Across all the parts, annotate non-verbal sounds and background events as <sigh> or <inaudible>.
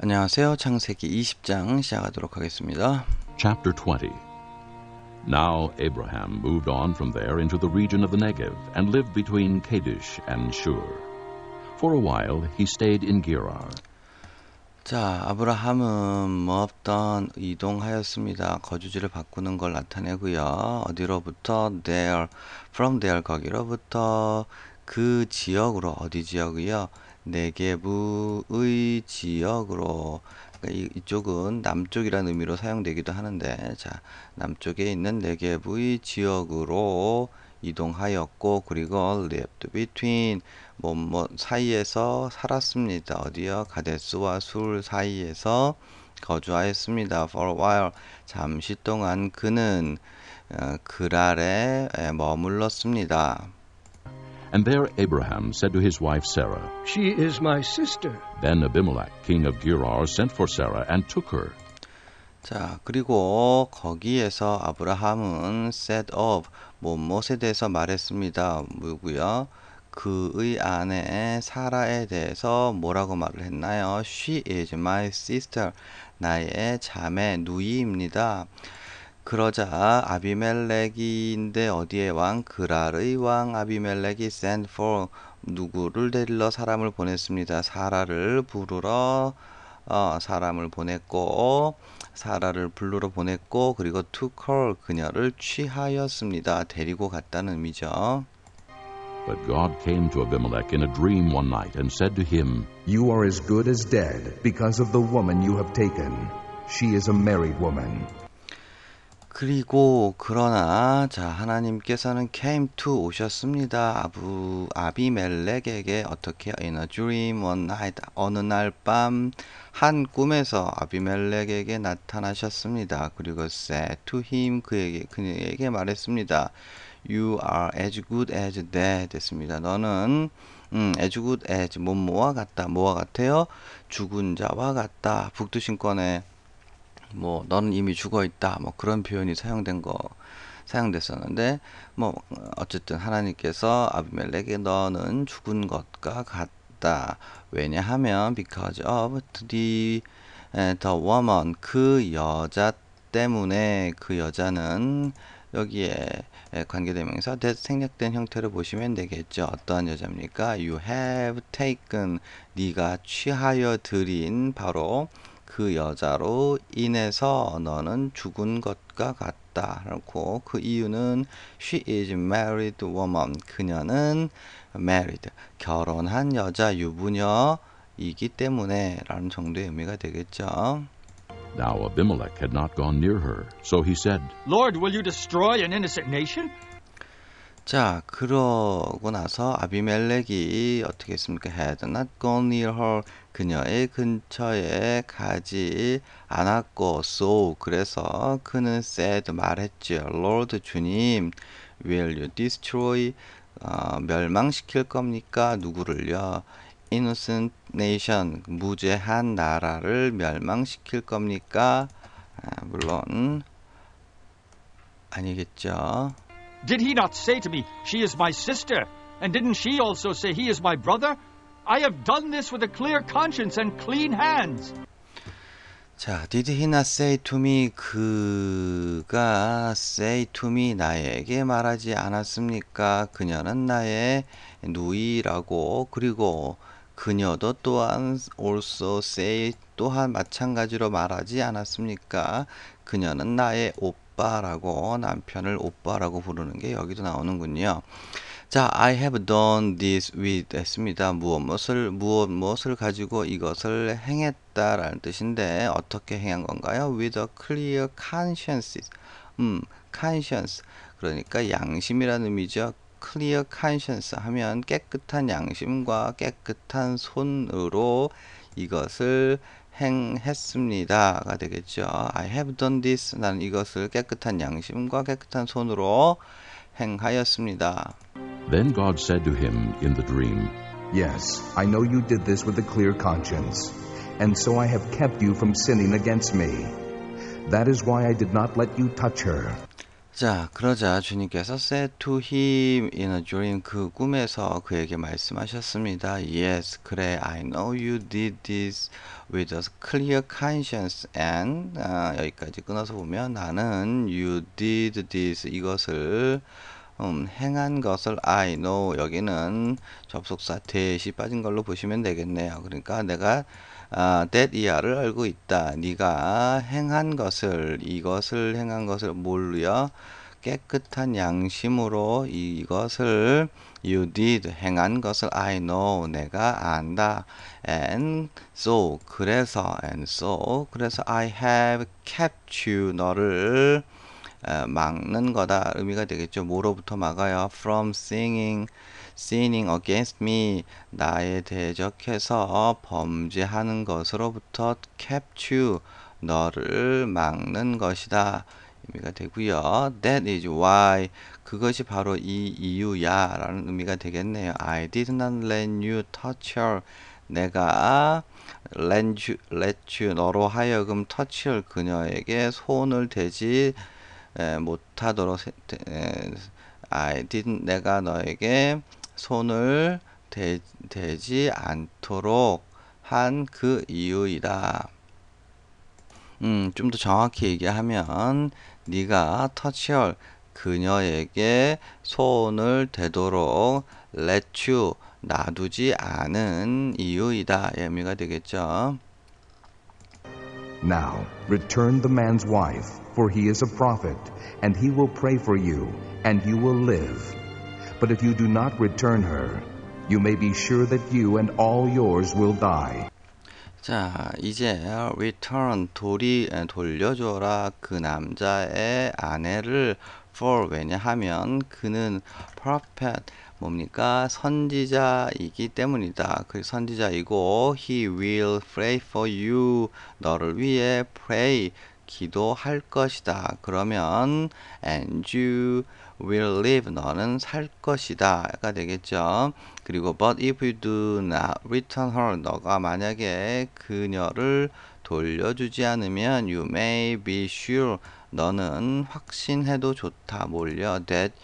안녕하세요. 창세기 20장 시작하도록 하겠습니다. Chapter 20 Now Abraham moved on from there into the region of the Negev and lived between Kadesh and Shur. For a while he stayed in Gerar. 자, 아브라함은 뭐 없던 이동하였습니다. 거주지를 바꾸는 걸 나타내고요. 어디로부터 there, from there 거기로부터 그 지역으로 어디 지역이요? 네게부의 지역으로 그러니까 이, 이쪽은 남쪽이라는 의미로 사용되기도 하는데 자 남쪽에 있는 네게부의 지역으로 이동하였고 그리고 lived between 뭐 뭐 사이에서 살았습니다. 어디요? 가데스와 술 사이에서 거주하였습니다. For a while 잠시 동안 그는 어, 그랄에 에, 머물렀습니다. And there Abraham said to his wife Sarah, She is my sister. Then Abimelech, king of Gerar, sent for Sarah and took her. 자, 그리고 거기에서 아브라함은 set of 뭐뭇에 대해서 말했습니다. 뭐고요? 그의 아내 사라에 대해서 뭐라고 말을 했나요? She is my sister. 나의 자매 누이입니다. 그러자 아비멜렉인데 어디에 왕? 그랄의 왕 아비멜렉이 send for 누구를 데리러 사람을 보냈습니다. 사라를 부르러 어, 사람을 보냈고 사라를 불러러 보냈고 그리고 to call 그녀를 취하였습니다. 데리고 갔다는 의미죠. But God came to Abimelech in a dream one night and said to him, You are as good as dead because of the woman you have taken. She is a married woman. 그리고 그러나 자 하나님께서는 came to 오셨습니다. 아부 아비멜렉에게 어떻게 in a dream one night 어느 날 밤 한 꿈에서 아비멜렉에게 나타나셨습니다. 그리고 said to him 그에게 그에게 말했습니다. You are as good as dead 됐습니다. 너는 음, as good as 뭐뭐와 같다. 뭐와 같아요? 죽은 자와 같다. 북두신권에 뭐 너는 이미 죽어 있다 뭐 그런 표현이 사용된 거 사용됐었는데 뭐 어쨌든 하나님께서 아비멜렉에 너는 죽은 것과 같다 왜냐하면 because of the the woman 그 여자 때문에 그 여자는 여기에 관계대명사 생략된 형태를 보시면 되겠죠. 어떠한 여자입니까? You have taken 네가 취하여 들인 바로 그 여자로 인해서 너는 죽은 것과 같다 라고 그 이유는 she is married woman 그녀는 married 결혼한 여자 유부녀이기 때문에 라는 정도의 의미가 되겠죠. Now Abimelech had not gone near her, so he said, Lord, will you destroy an innocent nation? 자, 그러고 나서 아비멜렉이 어떻게 했습니까? had not gone near her. 그녀의 근처에 가지 않았고, so, 그래서 그는 said, 말했죠. Lord 주님, will you destroy, 어, 멸망시킬 겁니까? 누구를요? innocent nation, 무죄한 나라를 멸망시킬 겁니까? 아, 물론, 아니겠죠. Did he not say to me, She is my sister? And didn't she also say, He is my brother? I have done this with a clear conscience and clean hands. 자, did he not say to me? 그가 say to me 나에게 말하지 않았습니까? 그녀는 나의 누이라고 그리고 그녀도 또한 also say 또한 마찬가지로 말하지 않았습니까? 그녀는 나의 오빠 라고 남편을 오빠라고 부르는 게 여기도 나오는군요. 자, I have done this with 했습니다. 무엇 무엇을 무엇 무엇을 가지고 이것을 행했다라는 뜻인데 어떻게 행한 건가요? With a clear conscience. 음, conscience. 그러니까 양심이라는 의미죠. clear conscience 하면 깨끗한 양심과 깨끗한 손으로 이것을 행했습니다가 되겠죠. I have done this. 나는 이것을 깨끗한 양심과 깨끗한 손으로 행하였습니다. Then God said to him in the dream, Yes, I know you did this with a clear conscience, and so I have kept you from sinning against me. That is why I did not let you touch her. 자, 그러자 주님께서 said to him in a dream 그 꿈에서 그에게 말씀하셨습니다. Yes, 그래, I know you did this with a clear conscience and 아, 여기까지 끊어서 보면 나는 you did this 이것을 음, 행한 것을 I know 여기는 접속사 대시 빠진 걸로 보시면 되겠네요. 그러니까 내가 아, that 이하를 알고 있다. 네가 행한 것을 이것을 행한 것을 뭘로요? 깨끗한 양심으로 이것을 you did 행한 것을 I know 내가 안다. and so 그래서 and so 그래서 I have kept you 너를 에, 막는 거다 의미가 되겠죠. 뭐로부터 막아요? From singing, sinning against me 나에 대적해서 범죄하는 것으로부터 kept you 너를 막는 것이다. 의미가 되고요. That is why 그것이 바로 이 이유야 라는 의미가 되겠네요. I did not let you touch her. 내가 let you, let you 너로 하여금 touch her 그녀에게 손을 대지 에, 못하도록 I did 내가 너에게 손을 대, 대지 않도록 한 그 이유이다. 음, 좀 더 정확히 얘기하면 네가 터치할 그녀에게 손을 대도록 let you 놔두지 않은 이유이다. 이 의미가 되겠죠. Now, return the man's wife, for he is a prophet, and he will pray for you, and you will live. But if you do not return her, you may be sure that you and all yours will die. 자, 이제 return 돌이 에, 돌려줘라 그 남자의 아내를 for 왜냐하면 그는 prophet 뭡니까 선지자이기 때문이다. 그 선지자이고 he will pray for you 너를 위해 pray 기도할 것이다. 그러면 and you will live 너는 살 것이다가 되겠죠. 그리고 but if you do not return her 너가 만약에 그녀를 돌려주지 않으면 you may be sure 너는 확신해도 좋다 몰려 that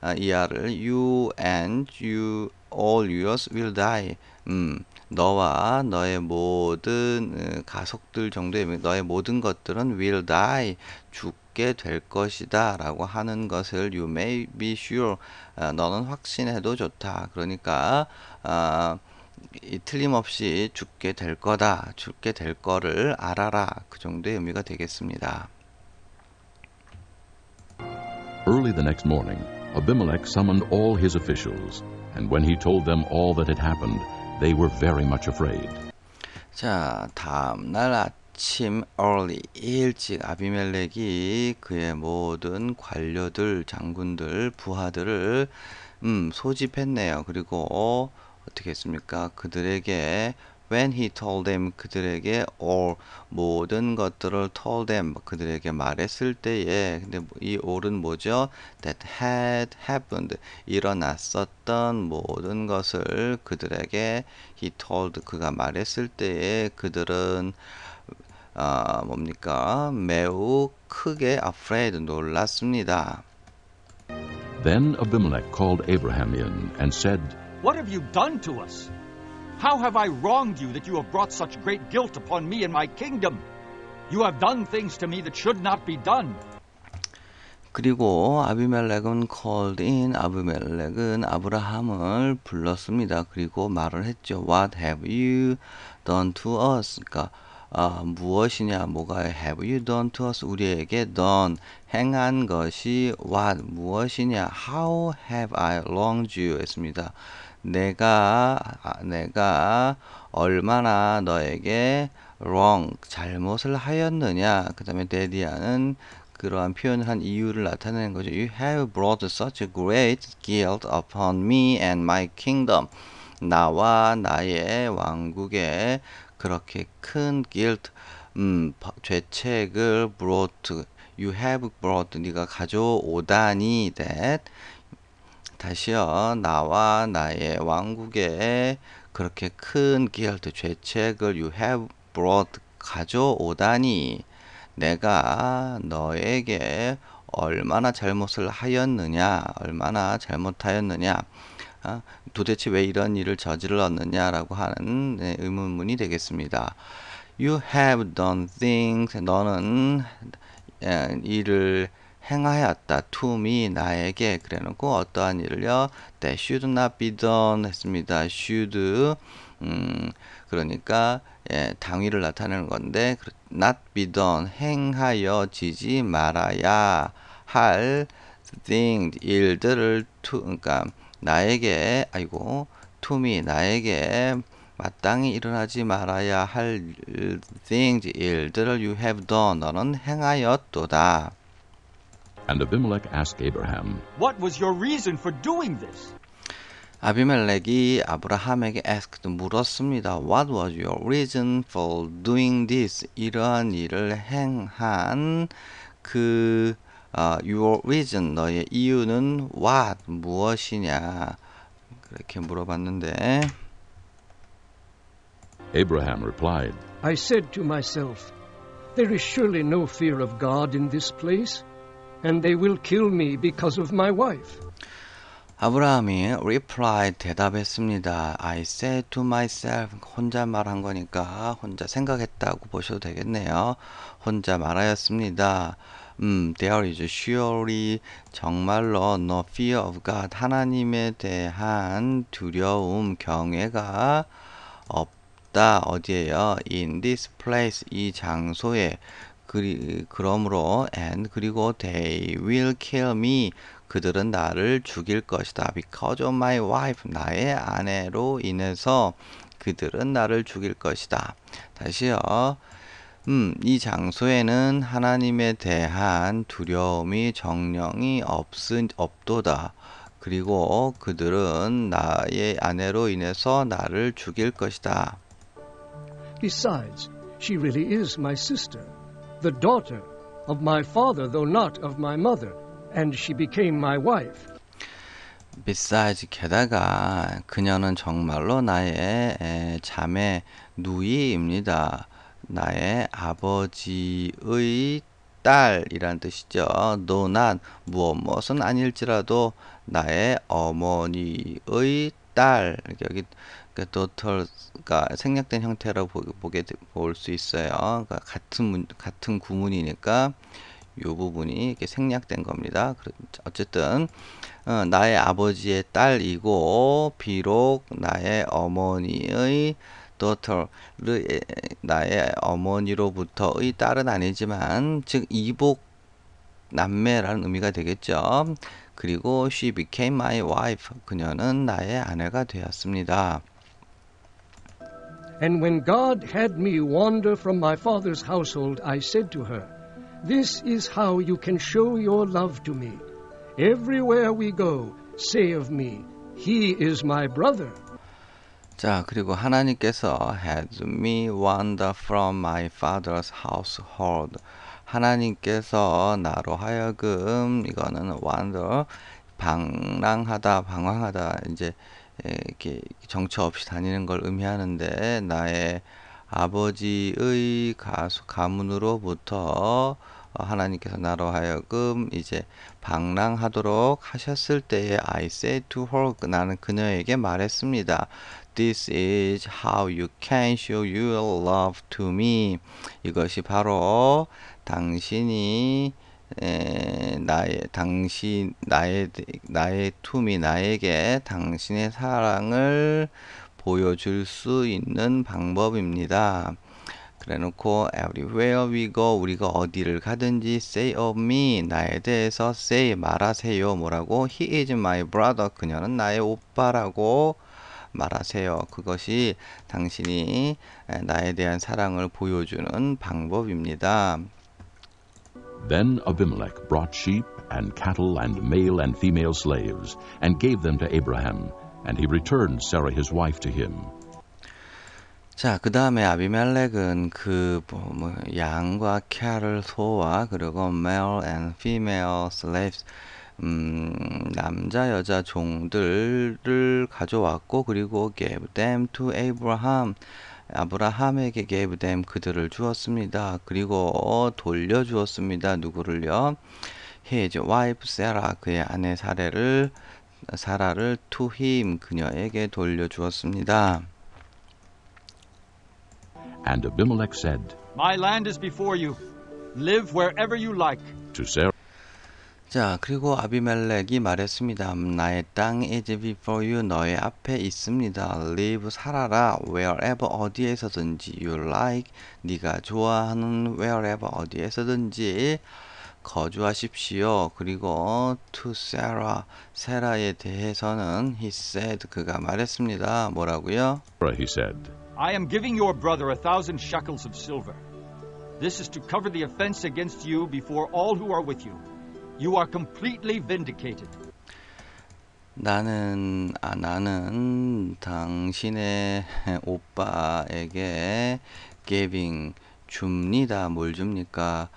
아, 이하를 you and you all yours will die 음 너와 너의 모든 어, 가족들 정도의 너의 모든 것들은 will die 죽 게 될 것이다 라고 하는 것을 you may be sure 아, 너는 확신해도 좋다 그러니까 아, 이 틀림없이 죽게 될 거다 죽게 될 거를 알아라 그 정도의 의미가 되겠습니다. Early the next morning, Abimelech summoned all his officials, and when he told them all that had happened, they were very much afraid. 자, 다음 날 아침 early 일찍 아비멜렉이 그의 모든 관료들, 장군들, 부하들을 음, 소집했네요. 그리고 어떻게 했습니까? 그들에게 when he told them 그들에게 all 모든 것들을 told them 그들에게 말했을 때에 근데 이 all은 뭐죠? that had happened 일어났었던 모든 것을 그들에게 he told 그가 말했을 때에 그들은 아 뭡니까 매우 크게 afraid 놀랐습니다. Then Abimelech called Abraham in and said, What have you done to us? How have I wronged you that you have brought such great guilt upon me and my kingdom? You have done things to me that should not be done. 그리고 아비멜렉은 called in 아비멜렉은 아브라함을 불렀습니다. 그리고 말을 했죠. What have you done to us? 그러니까 아, 무엇이냐 뭐가 have you done to us 우리에게 done 행한 것이 what 무엇이냐 how have I wronged you 했습니다. 내가 아, 내가 얼마나 너에게 wrong 잘못을 하였느냐 그 다음에 데디아는 그러한 표현을 한 이유를 나타내는 거죠. You have brought such great guilt upon me and my kingdom. 나와 나의 왕국에 그렇게 큰 guilt, 음, 죄책을 brought, you have brought, 네가 가져오다니 that 다시요 나와 나의 왕국에 그렇게 큰 guilt, 죄책을 you have brought 가져오다니 내가 너에게 얼마나 잘못을 하였느냐, 얼마나 잘못하였느냐, 아, 도대체 왜 이런 일을 저질렀느냐라고 하는 네, 의문문이 되겠습니다. You have done things. 너는 예, 일을 행하였다. To me 나에게 그래놓고 어떠한 일을요? That should not be done 했습니다. Should 음, 그러니까 예, 당위를 나타내는 건데 not be done 행하여지지 말아야 할 things 일들을 to 그러니까 나에게 아이고 me 나에게 마땅히 일어나지 말아야 할 things 일들을 you have done 너는 행하였도다. And Abimelech asked Abraham, What was your reason for doing this? 아비멜렉이 아브라함에게 asked 물었습니다. What was your reason for doing this? 이러한 일을 행한 그 어, your reason 너의 이유는 what 무엇이냐 그렇게 물어봤는데 Abraham replied, I said to myself, There is surely no fear of God in this place, and they will kill me because of my wife. 아브라함이 reply 대답했습니다. I said to myself 혼자 말한 거니까 혼자 생각했다고 보셔도 되겠네요. 혼자 말하였습니다. 음, there is surely 정말로 no fear of God 하나님에 대한 두려움 경외가 없다 어디에요? In this place 이 장소에 그리, 그러므로 and 그리고 they will kill me 그들은 나를 죽일 것이다. Because of my wife 나의 아내로 인해서 그들은 나를 죽일 것이다. 다시요. 음, 이 장소에는 하나님에 대한 두려움이 정령이 없은 없도다. 그리고 그들은 나의 아내로 인해서 나를 죽일 것이다. Besides, she really is my sister, the daughter of my father, though not of my mother, and she became my wife. Besides, 게다가 그녀는 정말로 나의 에, 자매 누이입니다. 나의 아버지의 딸이란 뜻이죠. Not 무엇 무엇은 아닐지라도 나의 어머니의 딸 여기 그 daughter가 생략된 형태로 보, 보게 볼 수 있어요. 그러니까 같은 문, 같은 구문이니까 이 부분이 이렇게 생략된 겁니다. 어쨌든 어, 나의 아버지의 딸이고 비록 나의 어머니의 daughter 나의 어머니로부터의 딸은 아니지만 즉 이복 남매라는 의미가 되겠죠. 그리고 she became my wife 그녀는 나의 아내가 되었습니다. And when God had me wander from my father's household, I said to her, This is how you can show your love to me. Everywhere we go, say of me, He is my brother. 자, 그리고 하나님께서 had me wander from my father's household. 하나님께서 나로 하여금 이거는 wander 방랑하다, 방황하다 이제 이렇게 정처 없이 다니는 걸 의미하는데 나의 아버지의 가수 가문으로부터 하나님께서 나로 하여금 이제 방랑하도록 하셨을 때에 I said to her 나는 그녀에게 말했습니다. This is how you can show your love to me. 이것이 바로 당신이 에, 나의 당신 나의 나의 투미 나에게 당신의 사랑을 보여줄 수 있는 방법입니다. 그래놓고 everywhere we go 우리가 어디를 가든지 say of me 나에 대해서 say 말하세요 뭐라고 he is my brother 그녀는 나의 오빠라고 말하세요. 그것이 당신이 나에 대한 사랑을 보여주는 방법입니다. Then Abimelech brought sheep and cattle and male and female slaves and gave them to Abraham, and he returned Sarah his wife to him. 자, 그 다음에 아비멜렉은 그 뭐, 양과 캐를 소와 그리고 male and female slaves 음, 남자 여자 종들을 가져왔고 그리고 gave them to Abraham 아브라함에게 gave them 그들을 주었습니다. 그리고 돌려 주었습니다. 누구를요? his wife Sarah 그의 아내 사례를 사라를 to him 그녀에게 돌려 주었습니다. And Abimelech said My land is before you. Live wherever you like. to Sarah, 자, 그리고 아비멜렉이 말했습니다. 나의 땅 is before you 너의 앞에 있습니다. live 살아라 wherever 어디에서든지 you like 네가 좋아하는 wherever 어디에서든지 거주하십시오. 그리고 to Sarah 세라에 대해서는 he said 그가 말했습니다. 뭐라고요? he said, I am giving your brother a thousand shekels of silver. This is to cover the offense against you before all who are with you. You are completely vindicated. 나는 아 나는 당신의 <laughs> 오빠에게 giving 줍니다. 뭘 줍니까?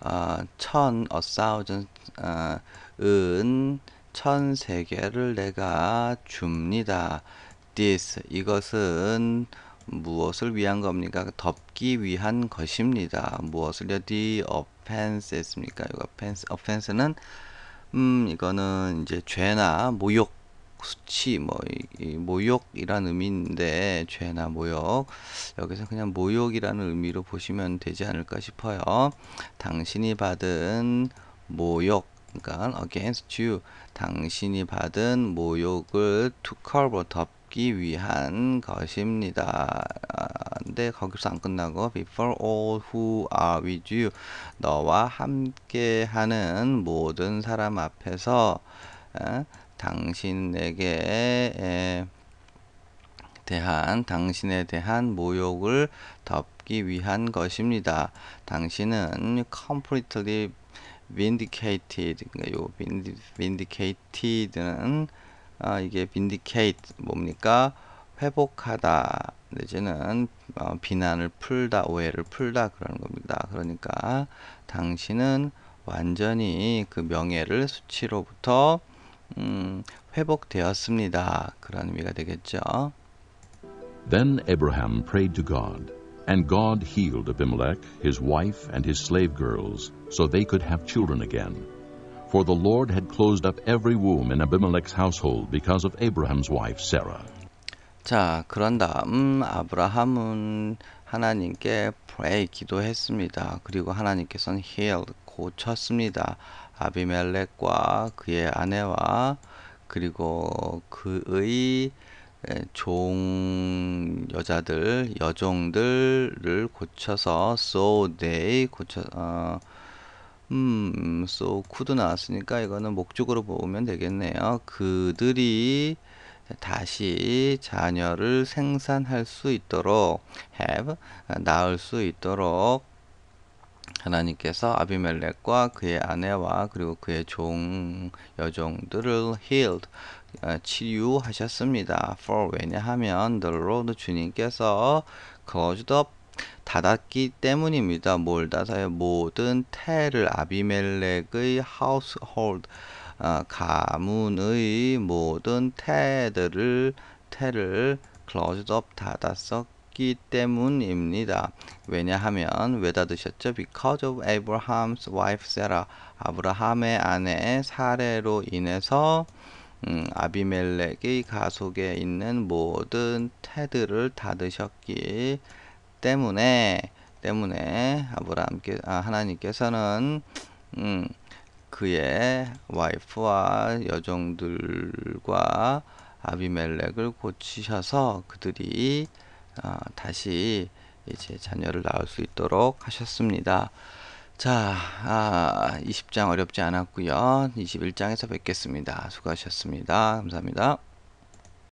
아, 천 a thousand 아, 은 천세 개를 내가 줍니다. this 이것은 무엇을 위한 겁니까? 덮기 위한 것입니다. 무엇을요? the offense 했습니까? 이거 offense offense는 음, 이거는 이제 죄나 모욕, 수치, 뭐, 이, 이 모욕이란 의미인데, 죄나 모욕. 여기서 그냥 모욕이라는 의미로 보시면 되지 않을까 싶어요. 당신이 받은 모욕, 그러니까 against you. 당신이 받은 모욕을 to cover, 덮기 위한 것입니다. 아, 근데 거기서 안 끝나고 before all who are with you 너와 함께 하는 모든 사람 앞에서 에, 당신에게 에, 대한 당신에 대한 모욕을 덮기 위한 것입니다. 당신은 completely vindicated 그러니까 요 vindi- vindicated는 아, 이게 vindicate 뭡니까? 회복하다 내지는 어, 비난을 풀다 오해를 풀다 그러는 겁니다. 그러니까 당신은 완전히 그 명예를 수치로부터 음, 회복되었습니다. 그런 의미가 되겠죠. Then Abraham prayed to God, and God healed Abimelech, his wife, and his slave girls, so they could have children again. For the Lord had closed up every womb in Abimelech's household because of Abraham's wife Sarah. 자, 그런 다음 아브라함은 하나님께 pray 기도했습니다. 그리고 하나님께서는 healed 고쳤습니다. 아비멜렉과 그의 아내와 그리고 그의 에, 종 여자들 여종들을 고쳐서 so they 고쳐 어, 음, so could 나왔으니까 이거는 목적으로 보면 되겠네요. 그들이 다시 자녀를 생산할 수 있도록 have 낳을 수 있도록 하나님께서 아비멜렉과 그의 아내와 그리고 그의 종 여종들을 healed 어, 치유하셨습니다. For 왜냐하면 the Lord 주님께서 closed up 닫았기 때문입니다. 뭘 닫아요? 모든 태를 아비멜렉의 household 어, 가문의 모든 태들을 태를 closed up 닫았었기 때문입니다. 왜냐하면 왜 닫으셨죠? Because of Abraham's wife Sarah 아브라함의 아내 사례로 인해서 음, 아비멜렉의 가속에 있는 모든 태들을 닫으셨기 때문에 때문에 아브라함께 아, 하나님께서는 음, 그의 와이프와 여종들과 아비멜렉을 고치셔서 그들이 어, 다시 이제 자녀를 낳을 수 있도록 하셨습니다. 자, 아, 20장 어렵지 않았고요. 21장에서 뵙겠습니다. 수고하셨습니다. 감사합니다.